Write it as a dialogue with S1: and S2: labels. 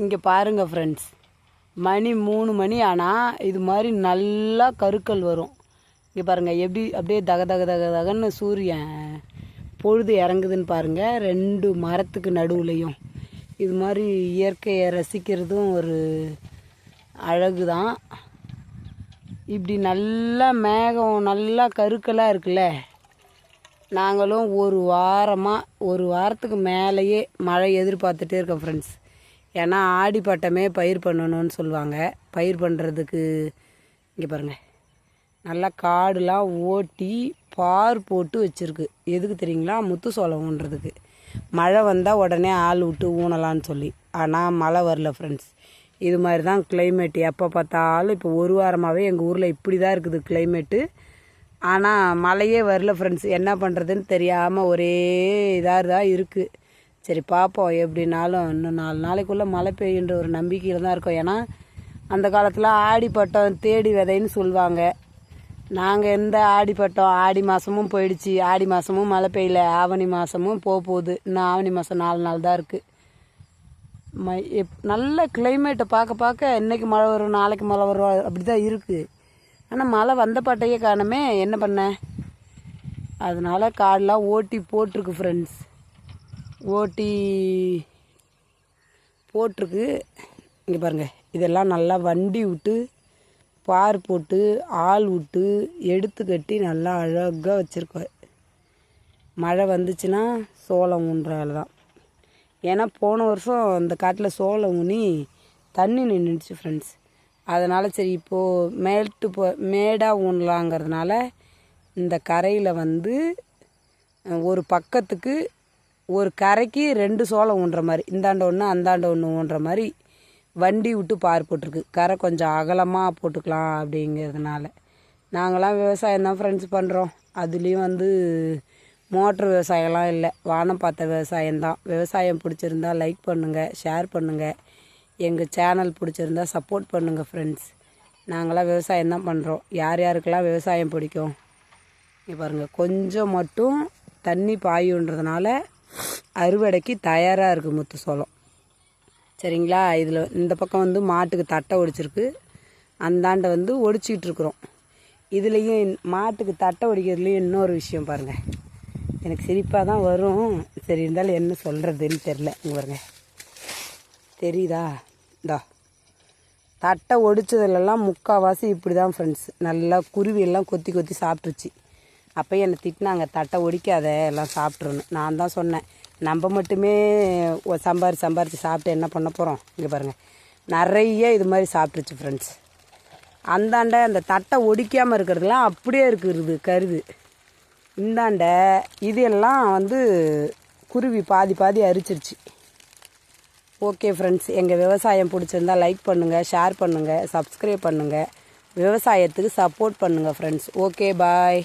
S1: இங்கே பாருங்கள் ஃப்ரெண்ட்ஸ் மணி மூணு மணி ஆனால் இது மாதிரி நல்லா கருக்கள் வரும். இங்கே பாருங்கள் எப்படி அப்படியே தக தக தக தகன்னு சூரியன் பொழுது இறங்குதுன்னு பாருங்கள் ரெண்டு மரத்துக்கு நடுவுலையும். இது மாதிரி இயற்கையை ரசிக்கிறதும் ஒரு அழகு தான் இப்படி நல்லா மேகம் நல்லா கருக்கலாக இருக்குல்ல? நாங்களும் ஒரு வாரமாக ஒரு வாரத்துக்கு மேலேயே மழை எதிர்பார்த்துட்டே இருக்கோம் ஃப்ரெண்ட்ஸ் ஏன்னா ஆடிப்பட்டமே பயிர் பண்ணணும்னு சொல்லுவாங்க. பயிர் பண்ணுறதுக்கு இங்கே பாருங்கள் நல்லா காடுலாம் ஓட்டி பார் போட்டு வச்சுருக்கு. எதுக்கு தெரியுங்களா? முத்து சோளம் ஊன்றதுக்கு மழை வந்தால் உடனே ஆள் விட்டு ஊனலான்னு சொல்லி. ஆனால் மழை வரல ஃப்ரெண்ட்ஸ் இது மாதிரி தான் கிளைமேட் எப்போ பார்த்தாலும் இப்போ ஒரு வாரமாகவே எங்கள் ஊரில் இப்படி தான் இருக்குது கிளைமேட்டு ஆனால் மழையே வரல ஃப்ரெண்ட்ஸ் என்ன பண்ணுறதுன்னு தெரியாமல் ஒரே இதாக தான் இருக்குது சரி பார்ப்போம் எப்படினாலும் இன்னும் நாலு நாளைக்குள்ளே மழை பெய்யுன்ற ஒரு நம்பிக்கையில் தான் இருக்கோம். ஏன்னா அந்த காலத்தில் ஆடிப்பட்டம் தேடி விதைன்னு சொல்லுவாங்க நாங்கள் எந்த ஆடிப்பட்டம்? ஆடி மாதமும் போயிடுச்சு. ஆடி மாதமும் மழை பெய்யல. ஆவணி மாதமும் போக போகுது. இன்னும் ஆவணி மாதம் நாலு நாள் தான் இருக்குது ம எப் நல்ல கிளைமேட்டை பார்க்க பார்க்க இன்றைக்கி மழை வரும் நாளைக்கு மழை வரும் அப்படி தான் இருக்குது ஆனால் மழை வந்த பாட்டையே காணமே. என்ன பண்ண? அதனால காடெலாம் ஓட்டி போட்டிருக்கு ஃப்ரெண்ட்ஸ் ஓட்டி போட்டிருக்கு. இங்கே பாருங்கள் இதெல்லாம் நல்லா வண்டி விட்டு பார் போட்டு ஆள் விட்டு எடுத்து கட்டி நல்லா அழகாக வச்சுருக்கோம். மழை வந்துச்சுன்னா சோளம் ஊன்றால தான். ஏன்னா போன வருஷம் அந்த காட்டில் சோளம் ஊனி தண்ணி நின்றுச்சு ஃப்ரெண்ட்ஸ் அதனால் சரி இப்போது மேட்டு போ மேடாக ஊனலாங்கிறதுனால இந்த கரையில் வந்து ஒரு பக்கத்துக்கு ஒரு கரைக்கு ரெண்டு சோளம் ஊன்ற மாதிரி இந்தாண்ட ஒன்று அந்தாண்ட ஒன்று ஊன்ற மாதிரி வண்டி விட்டு பார் போட்டிருக்கு. கரை கொஞ்சம் அகலமாக போட்டுக்கலாம் அப்படிங்கிறதுனால. நாங்களாம் விவசாயம் தான் ஃப்ரெண்ட்ஸ் பண்ணுறோம் அதுலேயும் வந்து மோட்ரு விவசாயம்லாம் இல்லை. வானம் பார்த்த விவசாயம்தான் விவசாயம் பிடிச்சிருந்தா லைக் பண்ணுங்கள் ஷேர் பண்ணுங்கள் எங்கள் சேனல் பிடிச்சிருந்தா சப்போர்ட் பண்ணுங்கள் ஃப்ரெண்ட்ஸ் நாங்களாம் விவசாயம் தான் பண்ணுறோம் யார் யாருக்கெல்லாம் விவசாயம் பிடிக்கும்? இங்கே பாருங்கள் கொஞ்சம் மட்டும் தண்ணி பாயுன்றதுனால அறுவடைக்கு தயாராக இருக்குது முத்து சோளம். சரிங்களா? இதில் இந்த பக்கம் வந்து மாட்டுக்கு தட்டை ஒடிச்சிருக்கு. அந்தாண்டை வந்து ஒடிச்சிக்கிட்டு இருக்கிறோம். இதுலேயும் மாட்டுக்கு தட்டை ஒடிக்கிறதுலேயும் இன்னொரு விஷயம் பாருங்கள் எனக்கு சிரிப்பாக தான் வரும். சரி இருந்தாலும் என்ன சொல்கிறதுன்னு தெரில பாருங்க. தெரியுதா? இந்தா. தட்டை ஒடிச்சதுலலாம் முக்கால்வாசி இப்படி தான் ஃப்ரெண்ட்ஸ் நல்லா குருவியெல்லாம் கொத்தி கொத்தி சாப்பிட்ருச்சு அப்போ என்னை திட்டினாங்க தட்டை ஒடிக்காத எல்லாம் சாப்பிட்ருன்னு நான் தான் சொன்னேன் நம்ம மட்டுமே சம்பாரி சம்பாரிச்சு சம்பாரித்து சாப்பிட்டு என்ன பண்ண போகிறோம் இங்கே பாருங்கள் நிறைய இது மாதிரி சாப்பிட்ருச்சு ஃப்ரெண்ட்ஸ் அந்தாண்ட அந்த தட்டை ஒடிக்காமல் இருக்கிறதுலாம் அப்படியே இருக்கிறது கருது. இந்தாண்ட இது எல்லாம் வந்து குருவி பாதி பாதி அரிச்சிருச்சு. ஓகே ஃப்ரெண்ட்ஸ் எங்கள் விவசாயம் பிடிச்சிருந்தா லைக் பண்ணுங்கள் ஷேர் பண்ணுங்கள் சப்ஸ்கிரைப் பண்ணுங்கள் விவசாயத்துக்கு சப்போர்ட் பண்ணுங்கள் ஃப்ரெண்ட்ஸ் ஓகே பாய்